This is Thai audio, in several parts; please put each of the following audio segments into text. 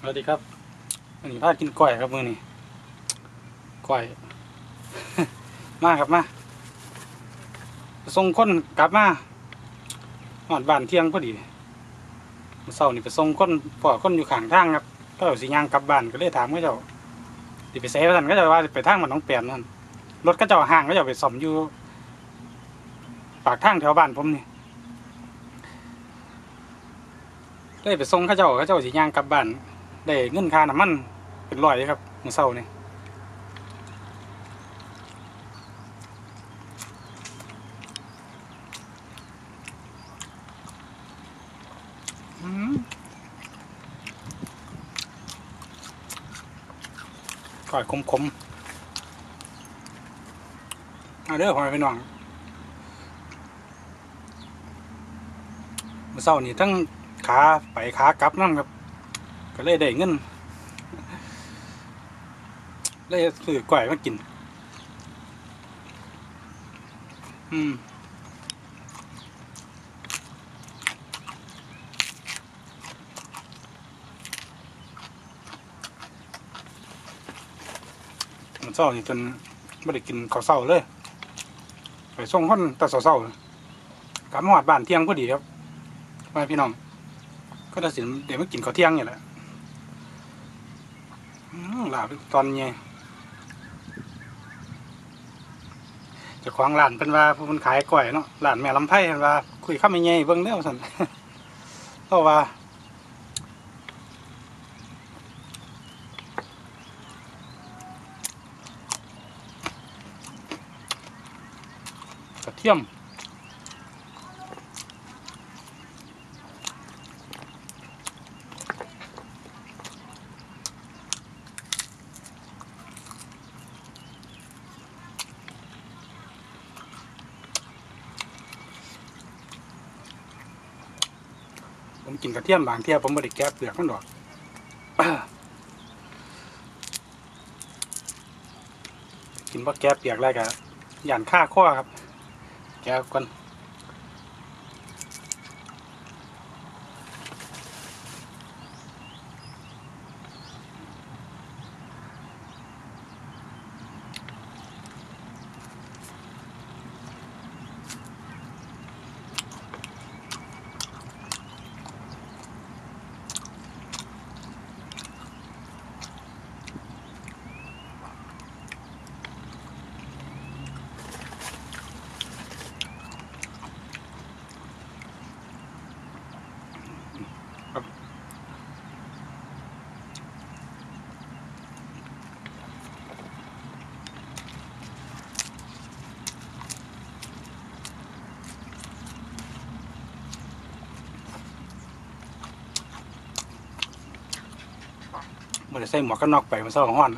สวัสดีครับวันนี้พากินก้อยครับมือนี้ก้อย มาครับมาส่งคนกลับมาหอดบ้านเที่ยงพอดีมื้อเช้านี่ไปส่งคนปอคนอยู่ข้างทางครับก็เอาสิย่างกลับบ้านก็เลยถามเขาเจ้าสิไปเซฟท่านก็จะว่าสิไปทางมันน้องเปลี่ยนนั่นรถก็เจ้าห่างก็จะเอาไปซ่อมอยู่ ปากทางแถวบ้านผมนี่เลยไปส่งเขาเจ้าเขาเจ้าสิย่างกลับบ้าน ได้เงินค่าน้ำมันเป็นร้อยเลยครับมือเช้านี่ก่อยขมๆเอาเด้อพ่อแม่พี่น้องมือเช้านี่ทั้งขาไปขากลับนั่นครับ ก็เลยได้เงินเลยซื้อก๋วยมากิน อืมมันเศร้านี่จนไม่ได้กินข้าวเศร้าเลย ไปส่งคนแต่เศร้าๆกลับมาหอดบ้านเที่ยงพอดีครับมาพี่น้อง ก็ได้สิเดี๋ยวมากินข้าวเที่ยงนี่แหละ อืมลาบตอนไงจะของร้านเป็นว่าผู้มันขายก่อยเนาะร้านแม่ลำไพ่เป็นว่า คุยข้าไม่ไงเบิ่งเด้อสันเพราะว่าระเทียม กินกระเทียมบางเทียผมไม่ได้แกะเปลือกมันดอกกินว่าแกะเปลือกอะไรกันหยานค่าข้อครับ แกะก่อน ใส่หมวกกันน็อกไปมันเศร้าห้อน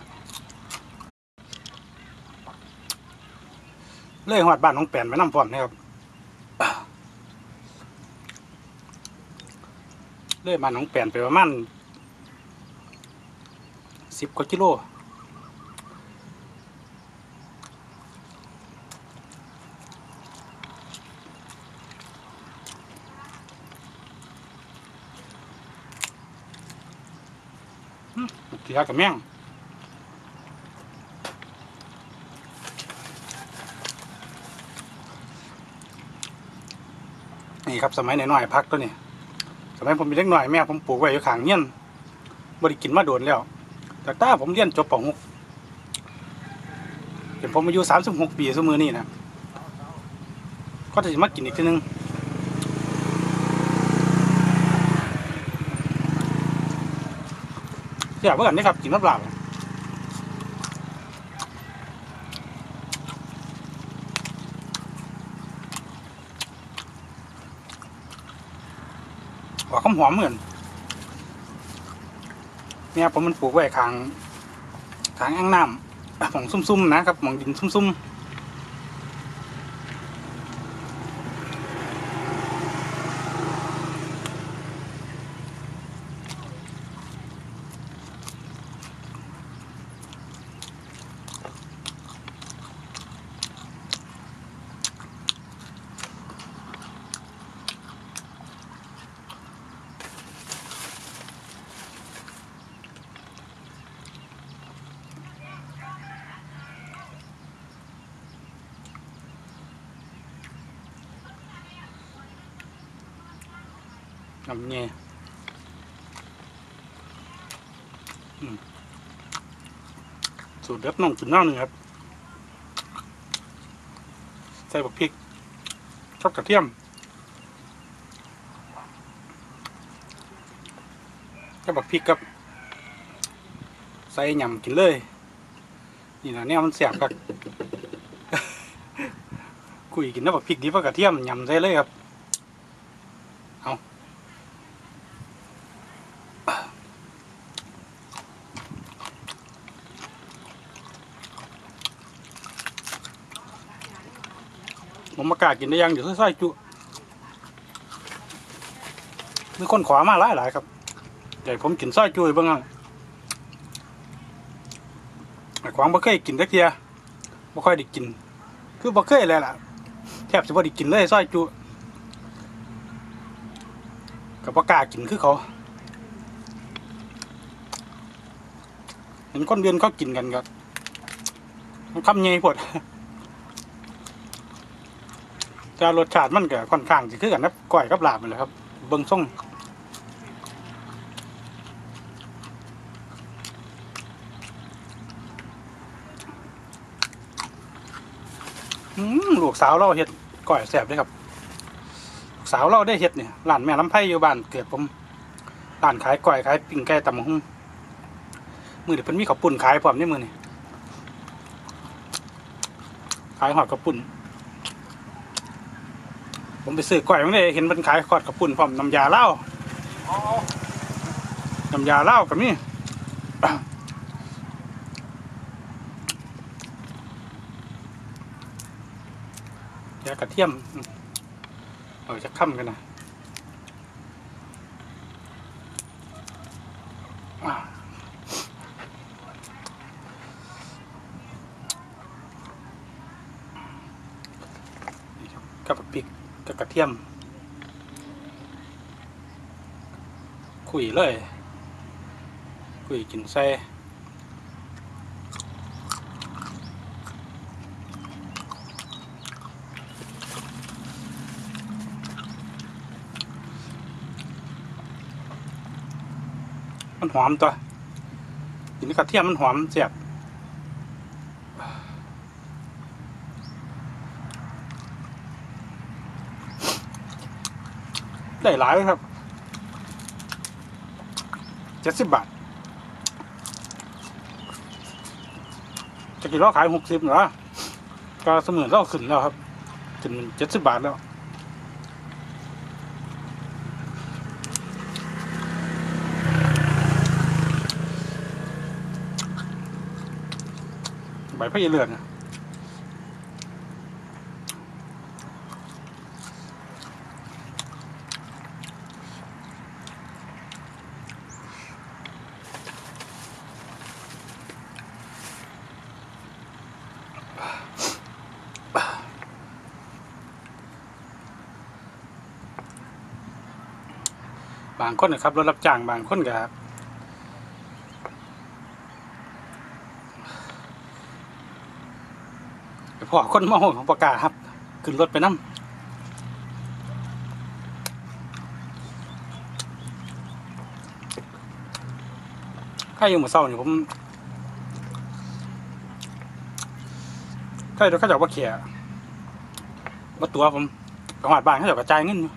เลยหอดบ้านน้องแปนไปน้ำพร้อมนะครับเลยบ้านน้องแปนไปประมาณสิบกว่ากิโล เสียกับแม่งนี่ครับสมัยหน่อยๆพักตัวนี้สมัยผมเป็นเล็กหน่อยแม่ผมปลูกไว้อยู่ขางเงี้ยนบริกินมาโดนแล้ว แต่ถ้าผมเรียนจบปหกเป็นผมอายุสามสิบหกปีสมือนี่นะก็จะมากินอีกทีนึง เดี๋ยวเมื่อกันนี่ครับกินน้ำเปล่าหอมหอมเหมือนเนี่ยผมมันปลูกไว้ข้างข้างอ่างน้ำของซุ่มๆนะครับของดินซุ่มๆ น้ำเงี้ยสูตรเด็ดน้องจุดน้องหนึ่งครับ ใส่บักพริกชอบกระเทียมกับบักพริกครับ ใส่ยำกินเลย นี่นะเนี่ยมันเสียบกับกุยกินน้ำบักพริกดีกว่ากระเทียมยำใส่เลยครับ เอาผมมา กล้ากินได้ยังเดี๋ยวค่อยๆจุมีคนขวามาหลายหลายๆครับเดี๋ยวผมกินซอยจุยบ้างอะแขวางบ่เคยกินสักเทียบ่ค่อยได้กิน คือบ่เคยเลยล่ะแทบจะบ่ได้กินเลยซอยจุกับบ่กล้ากินคือเขาเห็นคนเดือนเขากินกันก็มันคำใหญ่พด แต่รสชาติมันก็ค่อนข้างสิคือกันครับก้อยกับลาบนั่นแหละครับ เบิ่งส่งอืมลูกสาวเราเฮ็ดก้อยแซ่บเลยครับ ลูกสาวเราได้เฮ็ดเนี่ยร้านแม่ลำไผ่อยู่บ้านเกิดผมร้านขายก้อยขายปิ้งไก่ตำหุ่งมือเดี๋ยวเพิ่นมีข้าวปุ้นขายพร้อมในมือนี่ขายหอดข้าวปุ้น ผมไปซื้อก้อยมันเลยเห็นมันขายขอดกระปุ่นพร้อมน้ำยาเหล้าน้ำยาเหล้ากับนี่ยากระเทียมเอาจะค่ำกันนะอ่านี่ครับกับพริ กับกระเทียม คุยเลย คุยกินใส่มันหอมตัวกินกับกระเทียมมันหอมเสียบ ได้หลายเลยครับเจ็ดสิบบาท จะกี่ล้อขายหกสิบเหรอก็เสมือนเราขึ้นแล้วครับขึ้นเจ็ดสิบบาทแล้วใบพะเยเลือดนะ บางคนนะครับรถรับจ้างบางคนก็ไปพ่อคนเมาของประกาศครับ ขึ้นรถไปน้ำใครอยู่หมู่เศร้านี่ผมใครเดี๋ยวเขาจะว่าเขียว่าตัวผมไปหอดบ้านเขาจะกระจายเงินอยู่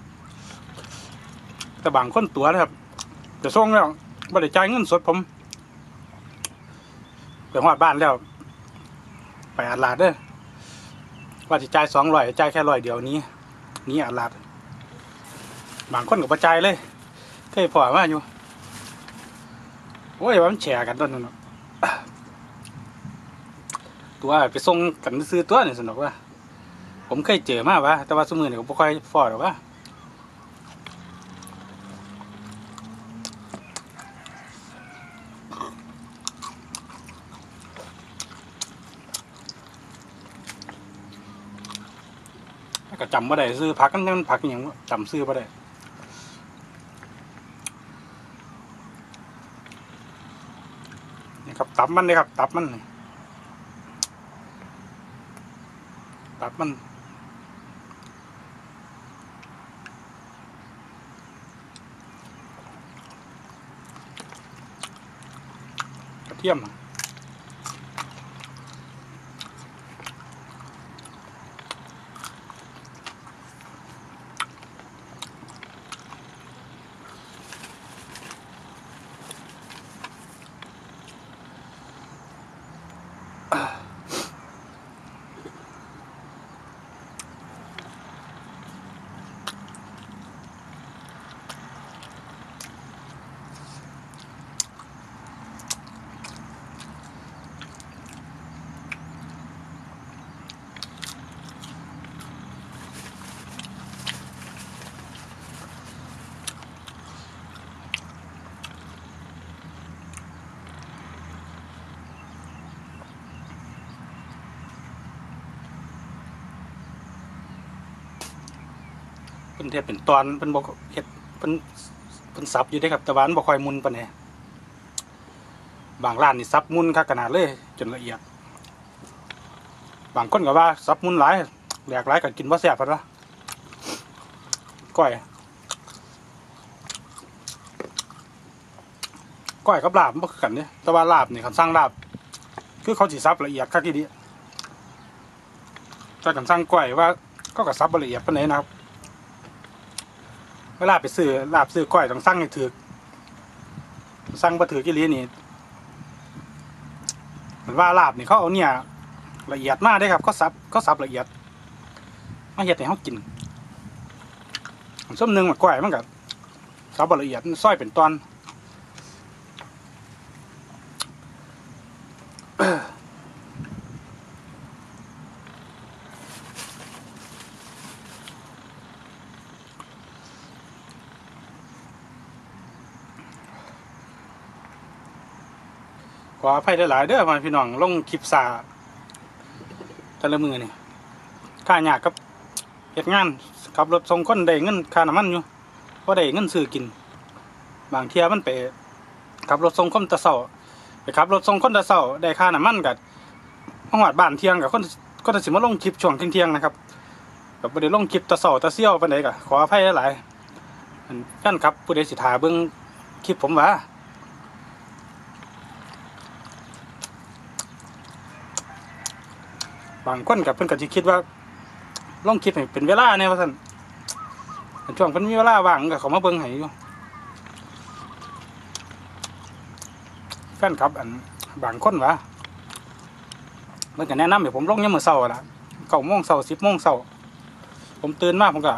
แต่บางคนตัวนะครับจะส่งแล้วบ่ได้จ่ายเงินสดผมไปหอดบ้านแล้ว ไปอาลาดเด้อว่าจะจ่ายสองร้อยจ่ายแค่ร้อยเดียวนี้นี้อาลาด บางคนก็บ่จ่ายเลยเคยพอมาอยู่โอ้ยว่ามันแชร์กันต้นนั้นเนาะตัวไปส่งกันซื้อตัวนี่สนุกว่า ผมเคยเจอมากวะแต่ว่าสมือนี่ก็บ่ค่อยฟอดหรอกว่าำบ่ได้ซื้อผักนั่นนั่ผักอย่างจำซื้อบ่ได้นี่ครับตับมันเลยครับ ตับมันตับมันกระเทียมนะ เพิ่นเทศเป็นตอนเพิ่นบอกเฮ็ดเพิ่นเพิ่นสับอยู่ได้ครับแต่ว่ามันบ่ค่อยมุนปานใดบางร้านนี่สับมุนคักขนาดเลยจนละเอียด บางคนก็ว่าสับมุนหลายแหลกหลายก็กินบ่แซ่บพัดวะก้อยก้อยกับลาบมันบ่คือกันเด้แต่ว่าลาบนี่คันสร้างลาบ คือเขาสิสับละเอียดคักทีเดียวถ้ากันสร้างก้อยว่าก็ก็สับบ่ละเอียดปานใดนะครับ เวลาไปซื้อลาบซื้อก้อยต้องสั่งให้ถือสั่งมาถือกี่ลีนี่เหมือนว่าลาบนี่เขาเอาเนี่ย ละเอียดมากได้ครับเขาสับเขาสับละเอียดมาเห็ดให้เขากินส้มหนึ่งมันก้อยมันกับสับละเอียดซ้อยเป็นตอน ขออภัยหลายๆเด้อมาพี่น้องลงคลิปสาแต่ละมือนี่ค่ายากกับเหตุงานขับรถส่งคนได้เงินค่าน้ำมันอยู่เพราะได้เงินซื้อกิน บางเทียมันไปขับรถส่งคนตะเศร้าไปขับรถส่งคนตะเศร้าได้ค่าน้ำมันกับห้องวัดบ้านเที่ยงกับคนก็จะสิมาลงคลิปช่วงเที่ยงนะครับกับประเดี๋ยวลงคลิปตะเศร้าตะเซี่ยวไปไหนกับขออภัยหลายๆอันแฟนครับผู้ใดสิทาเบิ่งคลิปผมว่า บางคนกับเพิ่นก็สิคิดว่าลองคิดให้เป็นเวลาเนี่ยว่าซั่นอันช่วงเพิ่นมีเวลาว่างก็เขามาเบิ่งให้อยู่แฟนครับอันบางคนว่าเพิ่นก็แนะนำให้ผมลงยามมื้อเช้าล่ะ9โมงเช้า10โมงเช้าผมตื่นมาผมก็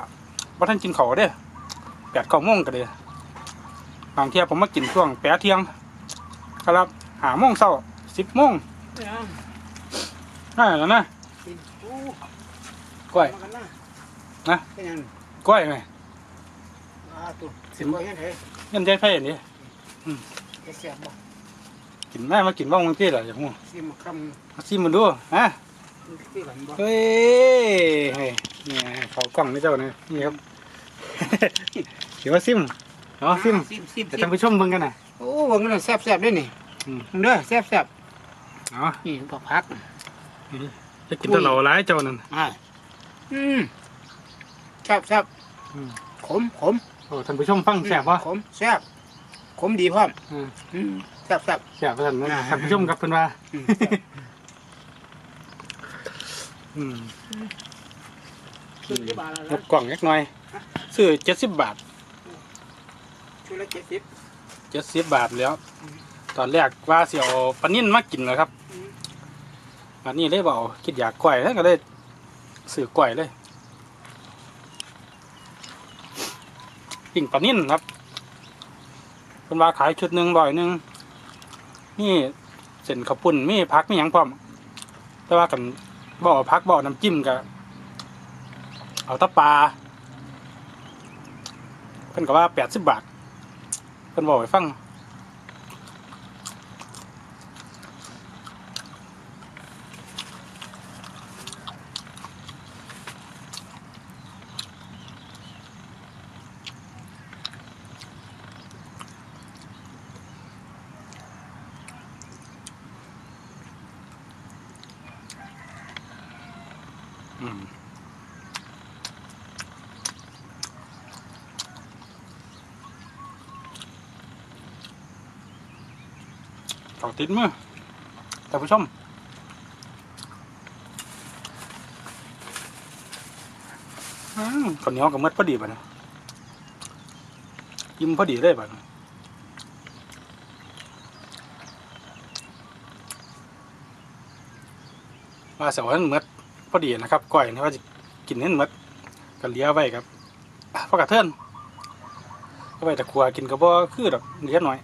บ่ทันกินข้าวเด้8 9โมงก็เด้บางเที่ยผมมากินช่วง8เที่ยงครับ5โมงเช้า10โมงอ่าแล้วนะโอ้ กล้วยมากันนะนะเป็นยังกล้วยไหมอ่าตัวสิบกว่ายังไงเงินใจไฟอันนี้จะเสียบบ่กินแม่มากินบ้างบางทีเหรออย่างหูสิมาคมาซิมมันดูฮะำที่หลังบ่เฮ้ยเฮ้ยนี่ไงเขากล้องนี่เจ้าเนี่ยนี่ครับเดี๋ยวว่าซิมเนาะซิมซิมซิมแต่ท่านผู้ชมเบิ่งกันนะโอ้ว่างั้นแซ่บแซ่บด้วยนี่อืมเด้อแซ่บแซ่บเนาะนี่ผักผัก จะกินแตเหล่าร้ายเจ้านั่น อ่าอืมแซ่บแซ่บอืม ขมขมโอ้ท่านผู้ชมฟังแสบวะ ขมแซ่บขมดีพร้อมอืม อืมแซ่บแซ่บ แสบท่านนะอ่า ท่านผู้ชมครับเพิ่นว่า อืมอืมชุดละบาทงบกล่องเล็กน้อย ซื้อเจ็ดสิบบาทชุดละเจ็ดสิบเจ็ดสิบบาทแล้ว ตอนแรกว่าสิเอาปลานิ่นมากินเลยครับ อันนี้เลยบอกคิดอยากกล้วยแล้วก็เลยซื้อกล้วยเลยปิ่งปลานิ่นครับเป็นว่าขายชุดหนึ่งร้อยหนึ่งนี่เส้นข้าวปุ้นมีพักมีหยังพร้อม แต่ว่ากันบ่อพักบ่อน้ำจิ้มกับเอาตะปลาเพิ่นก็ว่าแปดสิบบาทเพิ่นบอกให้ฟัง เขาติดมือท่านผู้ชมข้าวเหนียวกับมดพอดีป่ะนะยิ้มพอดีเลยป่ะนะว่าเสาร์นั้นมด พอดีนะครับก้อยนี่ว่าจะกินเน้นมดก็เลี้ยไว้ครับพอกระเทือนก็ไปแต่ครัวกินก็บ่คือดอกเลี้ยหน่อย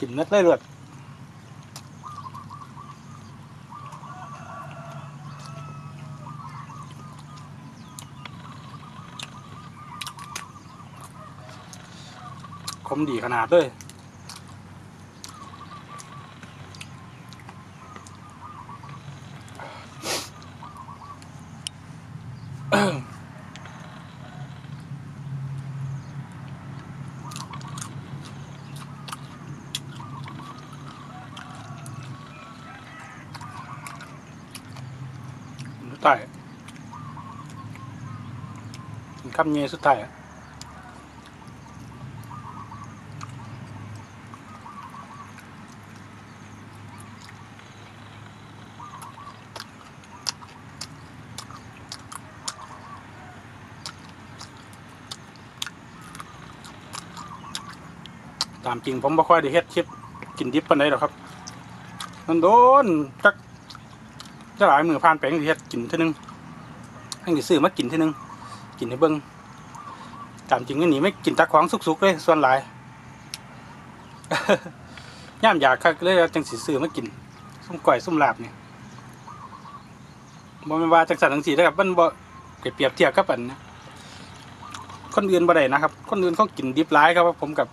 กินเม็ดเลยเลือดคมดีขนาดเลย คำเงยสุดท้ายตามจริงผมบ่ค่อยได้เฮ็ดคลิปกินดิบปานใดหรอกครับมันโดนจักจะหลายมือผ่านไปยังสิเฮ็ดกินเท่านึงยังสิซื้อมากินเท่านึง กินให้เบิ่งตามจริงอันนี้ไม่กินตะของสุกๆเลยส่วนหลายย่ามอยากคักเลยจังสิซื้อมากินส้มก่อยส้มลาบเนี่ยบ่ม่นว่าจังซั่นจังซี่นะครับมันบ่เปรียบเทียบกับอันนะคนอื่นบ่ได้นะครับ คนอื่นเขากินดิบหลายครับผมกับ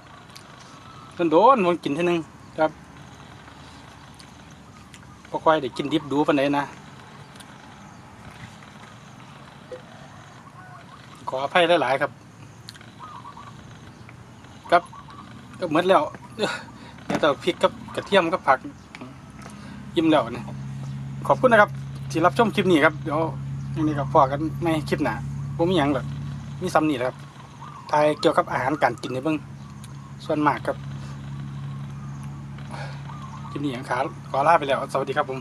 โดนๆผมกินเท่านึงครับบ่ค่อยได้กินดิบดูปานใดนะ ขออภัยหลาย ๆ ครับ ครับ ก็หมดแล้วเดี๋ยวแต่พริกกับกระเทียมกับผัก ยิ้มแล้วนะขอบคุณนะครับ ที่รับชมคลิปนี้ครับ เดี๋ยวยังนี้ก็พอกันในคลิปหน้าผมมีหยังหรอกมีซ้ำนี่แหละครับทายเกี่ยวกับอาหารการกินในเบื้องส่วนมากครับคลิปนี้ยังขาขอลาไปแล้ว สวัสดีครับผม